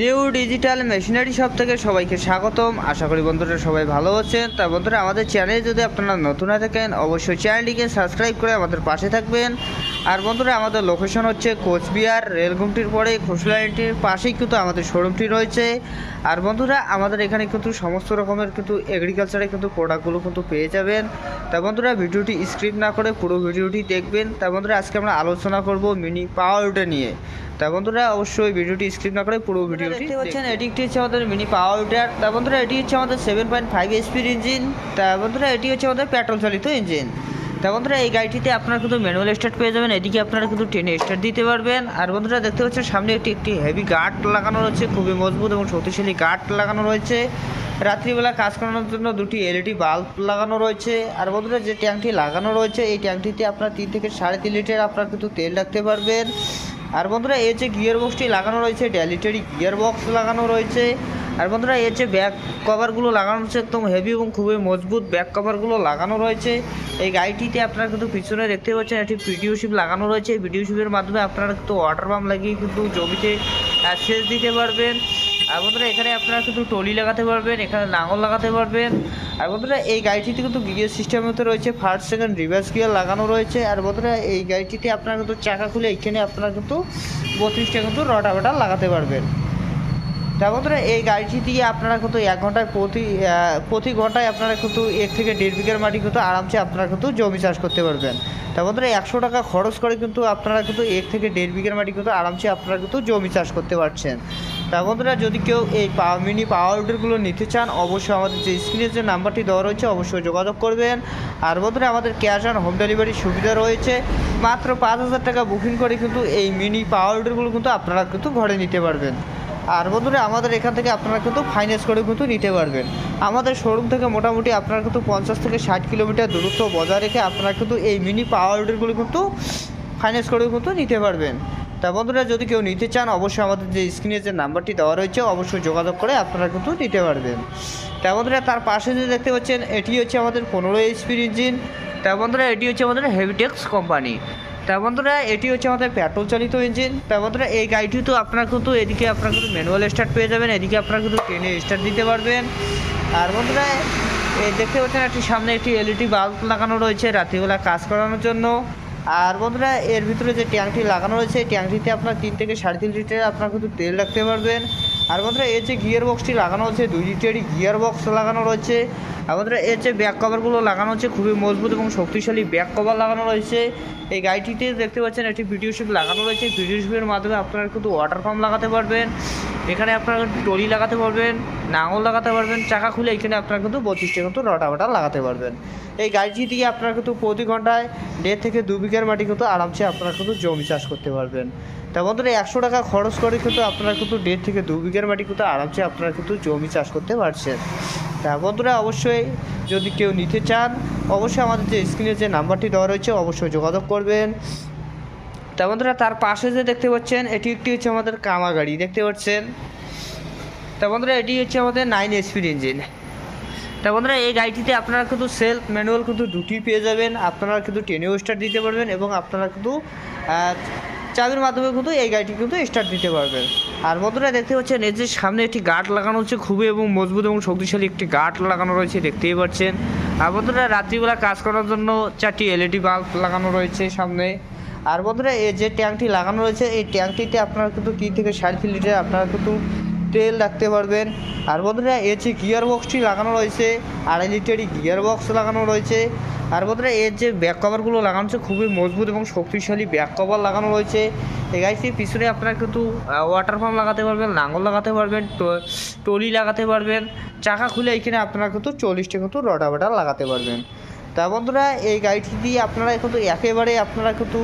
New digital machinery shop থেকে সবাইকে স্বাগতম। আশা করি বন্ধুরা সবাই ভালো আছেন। তা বন্ধুরা, আমাদের চ্যানেলে যদি আপনারা নতুন হয়ে থাকেন, অবশ্যই চ্যানেলটিকে সাবস্ক্রাইব করে আমাদের পাশে থাকবেন। আর বন্ধুরা, আমাদের লোকেশন হচ্ছে কোচবিহার, রেলগুমটির পরে খুশলাইনটির পাশেই কিন্তু আমাদের শোরুমটি রয়েছে। আর বন্ধুরা, আমাদের এখানে কিন্তু সমস্ত রকমের কিন্তু এগ্রিকালচারের কিন্তু প্রোডাক্টগুলো কিন্তু পেয়ে যাবেন। তা বন্ধুরা, ভিডিওটি স্ক্রিপ না করে পুরো ভিডিওটি দেখবেন। তা বন্ধুরা, আজকে আমরা আলোচনা করব মিনি পাওয়ারটা নিয়ে। তা বন্ধুরা অবশ্যই ভিডিওটি স্ক্রিপ না করে পুরো ভিডিওটি দেখতে পাচ্ছেন এটি একটি হচ্ছে আমাদের মিনি পাওয়ার উইটার তা বন্ধুরা এটি হচ্ছে আমাদের সেভেন পয়েন্ট ফাইভ এসপির ইঞ্জিন তা বন্ধুরা এটি হচ্ছে আমাদের পেট্রোল চালিত ইঞ্জিন তা বন্ধুরা এই গাড়িটিতে আপনারা কিন্তু ম্যানুয়াল স্টার্ট পেয়ে যাবেন। এদিকে আপনারা কিন্তু টেনে স্টার্ট দিতে পারবেন। আর বন্ধুরা দেখতে পাচ্ছেন সামনে একটি একটি হেভি গার্ড লাগানো রয়েছে খুবই মজবুত এবং শক্তিশালী গার্ড লাগানো রয়েছে। রাত্রিবেলা কাজ করানোর জন্য দুটি এলইডি বাল্ব লাগানো রয়েছে। আর বন্ধুরা যে ট্যাঙ্কটি লাগানো রয়েছে এই ট্যাঙ্কটিতে আপনার তিন থেকে সাড়ে তিন লিটার আপনার কিন্তু তেল রাখতে পারবেন। আর বন্ধুরা এর যে গিয়ার বক্সটি লাগানো রয়েছে ড্যালিটারি গিয়ার বক্স লাগানো রয়েছে। আর বন্ধুরা এর যে ব্যাক কভারগুলো লাগানো হচ্ছে একদম হেভি এবং খুবই মজবুত ব্যাক কভারগুলো লাগানো রয়েছে। এই গাড়িটিতে আপনারা কিন্তু পিছনে দেখতে পাচ্ছেন, একটি ভিডিও শিপ লাগানো রয়েছে। এই ভিডিও শিপের মাধ্যমে আপনারা কিন্তু ওয়াটার পাম্প লাগিয়ে কিন্তু জমিতে সেচ দিতে পারবেন। আর বন্ধুরা, এখানে আপনারা কিন্তু টলি লাগাতে পারবেন, এখানে লাঙল লাগাতে পারবেন। আর বন্ধুরা, এই গাড়িটিতে কিন্তু গিয়ার সিস্টেমের মধ্যে রয়েছে ফার্স্ট সেকেন্ড রিভার্স গিয়ার লাগানো রয়েছে। আর বন্ধুরা, এই গাড়িটিতে আপনারা কিন্তু চাকা খুলে এখানে আপনারা কিন্তু বত্রিশটা কিন্তু রটাভেটার লাগাতে পারবেন। তা বন্ধুরা, এই গাড়িটি দিয়ে আপনারা কিন্তু এক ঘন্টায় প্রতি প্রতি ঘন্টায় আপনারা কিন্তু এক থেকে দেড় বিঘার মাটি কিন্তু আরামসে আপনারা কিন্তু জমি চাষ করতে পারবেন। তা বন্ধুরা, একশো টাকা খরচ করে কিন্তু আপনারা কিন্তু এক থেকে দেড় বিঘার মাটি কিন্তু আরামসে আপনারা কিন্তু জমি চাষ করতে পারছেন। তা বন্ধুরা, যদি কেউ এই মিনি পাওয়ার উইডারগুলো নিতে চান, অবশ্যই আমাদের যে স্ক্রিনে যে নাম্বারটি দেওয়া রয়েছে, অবশ্যই যোগাযোগ করবেন। আর বন্ধুরা, আমাদের ক্যাশ অন হোম ডেলিভারির সুবিধা রয়েছে। মাত্র পাঁচ হাজার টাকা বুকিং করে কিন্তু এই মিনি পাওয়ার উইডারগুলো কিন্তু আপনারা কিন্তু ঘরে নিতে পারবেন। আর বন্ধুরা, আমাদের এখান থেকে আপনারা কিন্তু ফাইন্যান্স করে কিন্তু নিতে পারবেন। আমাদের শোরুম থেকে মোটামুটি আপনারা কিন্তু পঞ্চাশ থেকে ষাট কিলোমিটার দূরত্ব বজায় রেখে আপনারা কিন্তু এই মিনি পাওয়ার উইডারগুলো কিন্তু ফাইন্যান্স করে কিন্তু নিতে পারবেন। তা বন্ধুরা, যদি কেউ নিতে চান, অবশ্যই আমাদের যে স্ক্রিনে যে নাম্বারটি দেওয়া রয়েছে, অবশ্যই যোগাযোগ করে আপনারা কিন্তু নিতে পারবেন। তা বন্ধুরা, তার পাশে যে দেখতে পাচ্ছেন, এটি হচ্ছে আমাদের পনেরো এইচপির ইঞ্জিন তা বন্ধুরা, এটি হচ্ছে আমাদের হেভিটেক্স কোম্পানি তা বন্ধুরা, এটি হচ্ছে আমাদের পেট্রোল চালিত ইঞ্জিন তা বন্ধুরা, এই গাড়িটি তো আপনারা কিন্তু এদিকে আপনারা কিন্তু ম্যানুয়াল স্টার্ট পেয়ে যাবেন, এদিকে আপনারা কিন্তু ট্রেনে স্টার্ট দিতে পারবেন। আর বন্ধুরা, এই দেখতে পাচ্ছেন একটি সামনে একটি এলইডি বাল্ব লাগানো রয়েছে, রাত্রিবেলা কাজ করানোর জন্য। আর বন্ধুরা, এর ভিতরে যে ট্যাঙ্কটি লাগানো রয়েছে ট্যাঙ্কটিতে আপনার তিন থেকে সাড়ে তিন লিটার আপনার কিন্তু তেল রাখতে পারবেন। আর বন্ধুরা এর যে গিয়ার বক্সটি লাগানো হচ্ছে, দুই লিটারই গিয়ার বক্স লাগানো রয়েছে। বন্ধুরা এর যে ব্যাক কভারগুলো লাগানো হচ্ছে, খুবই মজবুত এবং শক্তিশালী ব্যাক কভার লাগানো রয়েছে। এই গাড়িটিতে দেখতে পাচ্ছেন, একটি ভিডিও শিপ লাগানো রয়েছে। ভিডিও শিপের মাধ্যমে আপনারা কিন্তু ওয়াটার পাম্প লাগাতে পারবেন। এখানে আপনারা টলি লাগাতে পারবেন, নাঙল লাগাতে পারবেন, চাকা খুলে এখানে আপনারা কিন্তু বত্রিশটা কিন্তু রটাভেটার লাগাতে পারবেন। এই গাড়িটি দিয়ে আপনারা কিন্তু প্রতি ঘন্টায় দেড় থেকে দু বিঘার মাটি কিন্তু আরামসে আপনারা কিন্তু জমি চাষ করতে পারবেন। তা বন্ধুরা একশো টাকা খরচ করে কিন্তু আপনারা কিন্তু দেড় থেকে দু বিঘার মাটি কিন্তু আরামসে আপনারা কিন্তু জমি চাষ করতে পারছেন। তা বন্ধুরা, অবশ্যই যদি কেউ নিতে চান, অবশ্যই আমাদের যে স্ক্রিনে যে নাম্বারটি দেওয়া রয়েছে, অবশ্যই যোগাযোগ করবেন। তা বন্ধুরা, তার পাশে যে দেখতে পাচ্ছেন, এটি একটি হচ্ছে আমাদের কামা গাড়ি, দেখতে পাচ্ছেন? তা বন্ধুরা, এটি হচ্ছে আমাদের নাইন এসপির ইঞ্জিন তা বন্ধুরা, এই গাড়িটিতে আপনারা কিন্তু সেলফ ম্যানুয়াল কিন্তু দুটি পেয়ে যাবেন। আপনারা কিন্তু টেনেও স্টার্ট দিতে পারবেন এবং আপনারা কিন্তু চাবির মাধ্যমে কিন্তু এই গাড়িটি কিন্তু স্টার্ট দিতে পারবেন। আর বন্ধুরা দেখতে পাচ্ছেন এর যে সামনে একটি গার্ড লাগানো হচ্ছে, খুবই এবং মজবুত এবং শক্তিশালী একটি গার্ড লাগানো রয়েছে, দেখতেই পাচ্ছেন। আর বন্ধুরা, রাত্রিবেলা কাজ করার জন্য চারটি এলইডি বাল্ব লাগানো রয়েছে সামনে। আর বন্ধুরা, এই যে ট্যাঙ্কটি লাগানো রয়েছে, এই ট্যাঙ্কটিতে আপনারা কিন্তু কী থেকে তিন লিটার আপনারা কিন্তু তেল রাখতে পারবেন। আর বন্ধুরা এর যে গিয়ার বক্সটি লাগানো রয়েছে, আড়াই লিটারই গিয়ার বক্স লাগানো রয়েছে। আর বন্ধুরা এর যে ব্যাক কভারগুলো লাগানো হচ্ছে খুবই মজবুত এবং শক্তিশালী ব্যাক কভার লাগানো রয়েছে। গাড়িটির পিছনে আপনারা কিন্তু ওয়াটার পাম্প লাগাতে পারবেন লাঙল লাগাতে পারবেন টলি লাগাতে পারবেন, চাকা খুলে এখানে আপনারা কিন্তু চল্লিশটা কিন্তু রটাভেটার লাগাতে পারবেন। তা বন্ধুরা, এই গাড়িটি দিয়ে আপনারা কিন্তু একেবারে আপনারা কিন্তু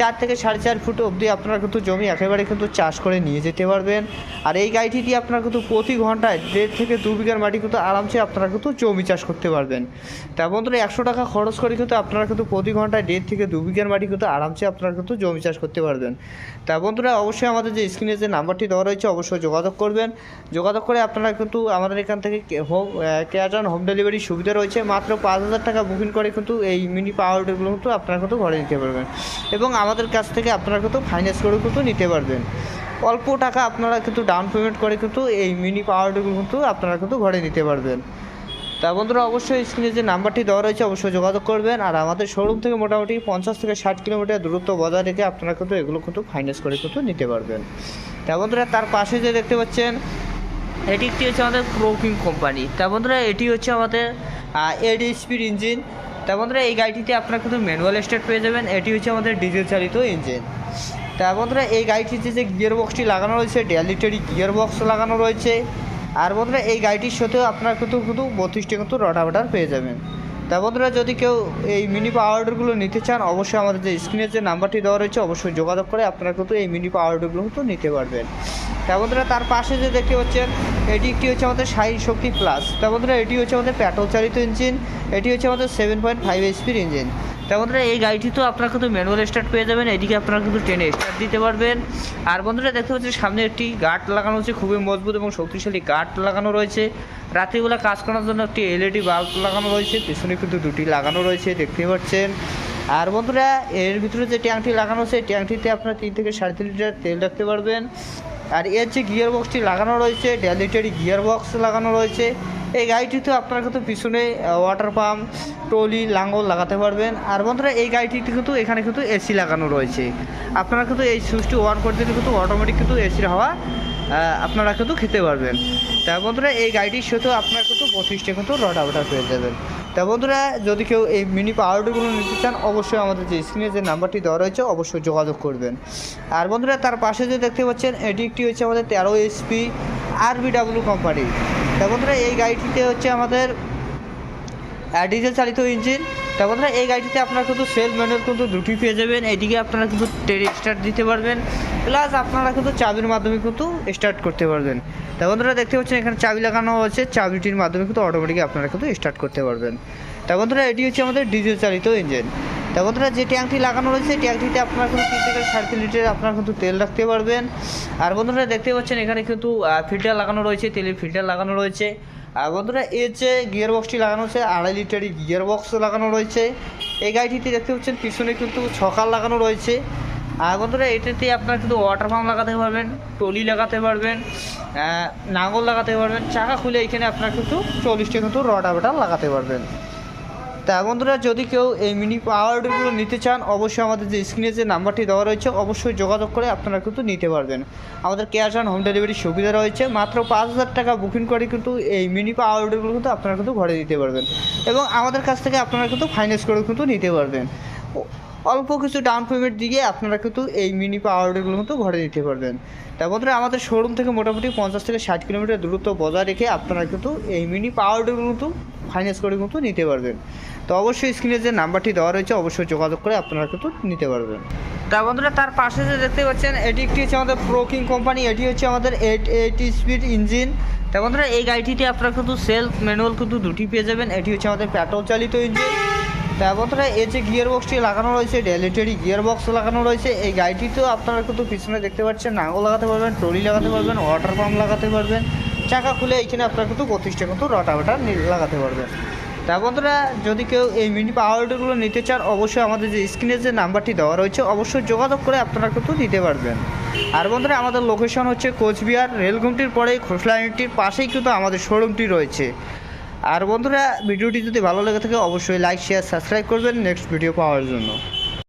চার থেকে সাড়ে চার ফুট অবধি আপনারা কিন্তু জমি একেবারে কিন্তু চাষ করে নিয়ে যেতে পারবেন। আর এই গাড়িটি দিয়ে আপনারা কিন্তু প্রতি ঘন্টায় দেড় থেকে দু বিঘার মাটি কিন্তু আরামসে আপনারা কিন্তু জমি চাষ করতে পারবেন। তা বন্ধুরা, একশো টাকা খরচ করে কিন্তু আপনারা কিন্তু প্রতি ঘন্টায় দেড় থেকে দু বিঘার মাটি কিন্তু আরামসে আপনারা কিন্তু জমি চাষ করতে পারবেন। তা বন্ধুরা, অবশ্যই আমাদের যে স্ক্রিনে যে নাম্বারটি দেওয়া রয়েছে, অবশ্যই যোগাযোগ করবেন। যোগাযোগ করে আপনারা কিন্তু আমাদের এখান থেকে হোম ক্যাশ অন হোম ডেলিভারির সুবিধা রয়েছে। মাত্র পাঁচ হাজার টাকা বুকিং করে কিন্তু এই মিনি পাওয়ারগুলো কিন্তু আপনারা কিন্তু ঘরে নিতে পারবেন। এবং আমাদের কাছ থেকে আপনারা কিন্তু ফাইন্যান্স করে কিন্তু নিতে পারবেন। অল্প টাকা আপনারা কিন্তু ডাউন পেমেন্ট করে কিন্তু এই মিনি পাওয়ার টুলগুলো কিন্তু আপনারা কিন্তু ঘরে নিতে পারবেন। তা বন্ধুরা, অবশ্যই স্ক্রিনে যে নাম্বারটি দেওয়া রয়েছে, অবশ্যই যোগাযোগ করবেন। আর আমাদের শোরুম থেকে মোটামুটি পঞ্চাশ থেকে ষাট কিলোমিটার দূরত্ব বজায় রেখে আপনারা কিন্তু এগুলো কিন্তু ফাইন্যান্স করে কিন্তু নিতে পারবেন। তা বন্ধুরা, তার পাশে যে দেখতে পাচ্ছেন, এটি একটি হচ্ছে আমাদের প্রোকিং কোম্পানি তা বন্ধুরা, এটি হচ্ছে আমাদের এডি স্পিড ইঞ্জিন তা বন্ধুরা, এই গাড়িটিতে আপনারা কিন্তু ম্যানুয়াল স্টার্ট পেয়ে যাবেন। এটি হচ্ছে আমাদের ডিজেল চালিত ইঞ্জিন তা বন্ধুরা, এই গাড়িটিতে যে গিয়ার বক্সটি লাগানো রয়েছে ডেলিটারি গিয়ার বক্স লাগানো রয়েছে। আর বন্ধুরা, এই গাড়িটির সাথেও আপনারা কিন্তু কিন্তু বত্রিশটি কিন্তু রটাভেটার পেয়ে যাবেন। তা বন্ধুরা, যদি কেউ এই মিনি পাওয়ার অর্ডারগুলো নিতে চান, অবশ্যই আমাদের যে স্ক্রিনের যে নাম্বারটি দেওয়া রয়েছে, অবশ্যই যোগাযোগ করে আপনারা কিন্তু এই মিনি পাওয়ারগুলো কিন্তু নিতে পারবেন। তা বন্ধুরা, তার পাশে যে দেখতে পাচ্ছেন, এটি একটি হচ্ছে আমাদের সাইন শক্তি প্লাস তা বন্ধুরা, এটি হচ্ছে আমাদের পেট্রোল চালিত ইঞ্জিন এটি হচ্ছে আমাদের সেভেন পয়েন্ট ফাইভ এইচপির ইঞ্জিন তা বন্ধুরা, এই গাড়িটি তো আপনারা কিন্তু ম্যানুয়াল স্টার্ট পেয়ে যাবেন, এদিকে আপনারা কিন্তু ট্রেনে স্টার্ট দিতে পারবেন। আর বন্ধুরা, দেখতে পাচ্ছেন সামনে একটি গার্ড লাগানো হচ্ছে, খুবই মজবুত এবং শক্তিশালী গার্ড লাগানো রয়েছে। রাত্রিবেলা কাজ করার জন্য একটি এলইডি বাল্ব লাগানো রয়েছে, পিছনে কিন্তু দুটি লাগানো রয়েছে দেখতে পাচ্ছেন। আর বন্ধুরা, এর ভিতরে যে ট্যাঙ্কটি লাগানো এই ট্যাঙ্কটিতে আপনারা তিন থেকে সাড়ে তিন লিটার তেল রাখতে পারবেন। আর এর যে গিয়ার বক্সটি লাগানো রয়েছে ডেলিটারি গিয়ার বক্স লাগানো রয়েছে। এই গাড়িটিতে আপনারা কিন্তু পিছনে ওয়াটার পাম্প ট্রলি লাঙ্গল লাগাতে পারবেন। আর বন্ধুরা, এই গাড়িটিতে কিন্তু এখানে কিন্তু এসি লাগানো রয়েছে। আপনারা কিন্তু এই সুইচটি অন করে দিলে কিন্তু অটোমেটিক কিন্তু এসির হাওয়া আপনারা কিন্তু খেতে পারবেন। তা বন্ধুরা, এই গাড়িটির সাথেও আপনারা কিন্তু পঁচিশটা কিন্তু রটাভেটার পেয়ে যাবেন। তা বন্ধুরা, যদি কেউ এই মিনি পাওয়ারগুলো নিতে চান, অবশ্যই আমাদের যে স্ক্রিনে যে নাম্বারটি দেওয়া রয়েছে, অবশ্যই যোগাযোগ করবেন। আর বন্ধুরা, তার পাশে যে দেখতে পাচ্ছেন, এটি একটি হচ্ছে আমাদের তেরো এসপি আর বিডাব্লিউ কোম্পানি তা বন্ধুরা, এই গাড়িটিতে হচ্ছে আমাদের ডিজেল চালিত ইঞ্জিন তা বন্ধুরা, এই গাড়িটিতে আপনারা কিন্তু সেলফ ম্যানুয়াল কিন্তু দুটি পেয়ে যাবেন। এইদিকে আপনারা কিন্তু টেরে স্টার্ট দিতে পারবেন। প্লাস আপনারা কিন্তু চাবির মাধ্যমে কিন্তু স্টার্ট করতে পারবেন। তা বন্ধুরা, দেখতে পাচ্ছেন এখানে চাবি লাগানো আছে। চাবিটির মাধ্যমে কিন্তু অটোমেটিক আপনারা কিন্তু স্টার্ট করতে পারবেন। তা বন্ধুরা, এটি হচ্ছে আমাদের ডিজেল চালিত ইঞ্জিন তা বন্ধুরা, যে ট্যাঙ্কটি লাগানো রয়েছে এই ট্যাঙ্কটিতে আপনারা কিন্তু তিন থেকে সাড়ে তিন লিটার আপনার কিন্তু তেল রাখতে পারবেন। আর বন্ধুরা, দেখতে পাচ্ছেন এখানে কিন্তু ফিল্টার লাগানো রয়েছে, তেলের ফিল্টার লাগানো রয়েছে। আর বন্ধুরা, এর যে গিয়ার বক্সটি লাগানো হচ্ছে আড়াই লিটারই গিয়ার বক্স লাগানো রয়েছে। এই গাড়িটিতে দেখতে পাচ্ছেন, পিছনে কিন্তু ছকাল লাগানো রয়েছে। আর বন্ধুরা, এটাতে আপনার কিন্তু ওয়াটার পাম্প লাগাতে পারবেন টলি লাগাতে পারবেন নাঙল লাগাতে পারবেন, চাকা খুলে এখানে আপনার কিন্তু চল্লিশটা কিন্তু রটাভেটার লাগাতে পারবেন। তা বন্ধুরা, যদি কেউ এই মিনি পাওয়ারগুলো নিতে চান, অবশ্যই আমাদের যে স্ক্রিনে যে নাম্বারটি দেওয়া রয়েছে, অবশ্যই যোগাযোগ করে আপনারা কিন্তু নিতে পারবেন। আমাদের ক্যাশ অন হোম ডেলিভারির সুবিধা রয়েছে, মাত্র পাঁচ হাজার টাকা বুকিং করে কিন্তু এই মিনি পাওয়ারগুলো কিন্তু আপনারা কিন্তু ঘরে দিতে পারবেন এবং আমাদের কাছ থেকে আপনারা কিন্তু ফাইন্যান্স করে কিন্তু নিতে পারবেন। অল্প কিছু ডাউন পেমেন্ট দিয়ে আপনারা কিন্তু এই মিনি পাওয়ারগুলো কিন্তু ঘরে দিতে পারবেন। তা বন্ধুরা, আমাদের শোরুম থেকে মোটামুটি পঞ্চাশ থেকে ষাট কিলোমিটার দূরত্ব বজায় রেখে আপনারা কিন্তু এই মিনি পাওয়ারগুলো কিন্তু ফাইন্যান্স করে কিন্তু নিতে পারবেন। তো অবশ্যই স্ক্রিনে যে নাম্বারটি দেওয়া রয়েছে, অবশ্যই যোগাযোগ করে আপনারা কিন্তু নিতে পারবেন। তা বন্ধুরা, তার পাশে যে দেখতে পাচ্ছেন, এটি একটি হচ্ছে আমাদের প্রোকিং কোম্পানি এটি হচ্ছে আমাদের এইট এইটি স্পিড ইঞ্জিন তা বন্ধুরা, এই গাড়িটিতে আপনারা কিন্তু সেলফ ম্যানুয়াল কিন্তু দুটি পেয়ে যাবেন। এটি হচ্ছে আমাদের পেট্রোল চালিত ইঞ্জিন তা বন্ধুরা, এই যে গিয়ার বক্সটি লাগানো রয়েছে ডেলিটারি গিয়ার বক্স লাগানো রয়েছে। এই গাড়িটিতেও আপনারা কিন্তু পিছনে দেখতে পাচ্ছেন, নাঙ্গল লাগাতে পারবেন, ট্রলি লাগাতে পারবেন ওয়াটার পাম্প লাগাতে পারবেন। চাকা খুলে এইখানে আপনারা কিন্তু প্রতিষ্ঠা কিন্তু রটাভেটার লাগাতে পারবেন। তা বন্ধুরা, যদি কেউ এই মিনি পাওয়ারগুলো নিতে চান, অবশ্যই আমাদের যে স্ক্রিনে যে নাম্বারটি দেওয়া রয়েছে, অবশ্যই যোগাযোগ করে আপনারা কিন্তু নিতে পারবেন। আর বন্ধুরা, আমাদের লোকেশন হচ্ছে কোচবিহার রেলগুমটির পরেই খোসলা ইউনিটির পাশেই কিন্তু আমাদের শোরুমটি রয়েছে। আর বন্ধুরা, ভিডিওটি যদি ভালো লেগে থাকে, অবশ্যই লাইক শেয়ার সাবস্ক্রাইব করবেন। নেক্সট ভিডিও পাওয়ার জন্য।